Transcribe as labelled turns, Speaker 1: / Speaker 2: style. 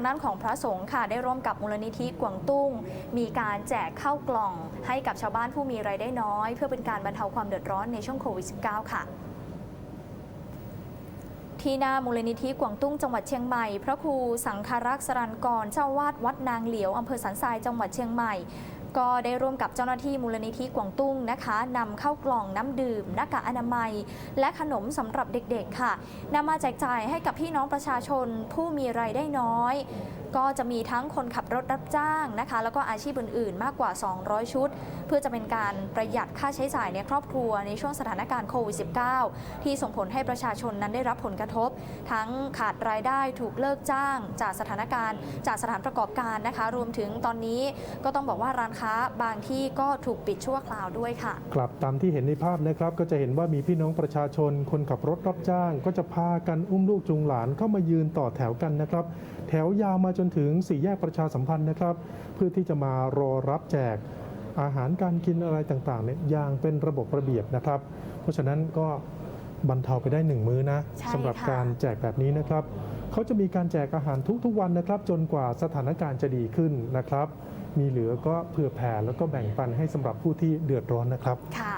Speaker 1: างด้านของพระสงฆ์ค่ะ ได้ร่วมกับมูลนิธิกวางตุ้ง มีการแจกข้าวกล่อง ให้กับชาวบ้านผู้มีรายได้น้อย เพื่อเป็นการบรรเทาความเดือดร้อนในช่วงโควิด -19 ค่ะที่หน้ามูลนิธิกวางตุ้งจังหวัดเชียงใหม่ พระครูสังคารักษ์สรันกร เจ้าวาดวัดนางเหลียวอำเภอสันทรายจังหวัดเชียงใหม่ ก็ได้ร่วมกับเจ้าหน้าที่มูลนิธิกวางตุ้งนะคะนำเข้ากล่องน้ำดื่ม หน้ากากอนามัย และขนมสำหรับเด็กๆค่ะนำมาแจกจ่ายให้กับพี่น้องประชาชนผู้มีรายได้น้อย ก็จะมีทั้งคนขับรถรับจ้างนะคะ แล้วก็อาชีพอื่นๆ มากกว่า 200 ชุด เพื่อจะเป็นการประหยัดค่าใช้จ่ายในครอบครัวในช่วงสถานการณ์โควิด -19 ที่ส่งผลให้ประชาชนนั้นได้รับผลกระทบ ทั้งขาดรายได้ถูกเลิกจ้าง จากสถานการณ์จากสถานประกอบการนะคะ รวมถึงตอนนี้ก็ต้องบอกว่าร้านค้าบางที่ก็ถูกปิดชั่วคราวด้วยค่ะ
Speaker 2: ครับตามที่เห็นในภาพนะครับก็จะเห็นว่ามีพี่น้องประชาชน คนขับรถรับจ้าง ก็จะพากันอุ้มลูกจูงหลานเข้ามายืนต่อแถวกันนะครับ แถวยาวมาจนถึงสี่แยกประชาสัมพันธ์นะครับ เพื่อที่จะมารอรับแจก อาหารการกินอะไรต่างๆเนี่ยอย่างเป็นระบบระเบียบนะครับ เพราะฉะนั้นก็ บรรเทาไปได้หนึ่งมื้อนะ
Speaker 1: ใช่
Speaker 2: สำหรับ
Speaker 1: ค่ะ
Speaker 2: การแจกแบบนี้นะครับเขาจะมีการแจกอาหารทุกๆวันนะครับ จนกว่าสถานการณ์จะดีขึ้นนะครับ มีเหลือก็เผื่อแผ่แล้วก็แบ่งปันให้สำหรับผู้ที่เดือดร้อนนะครับ
Speaker 1: ค่ะ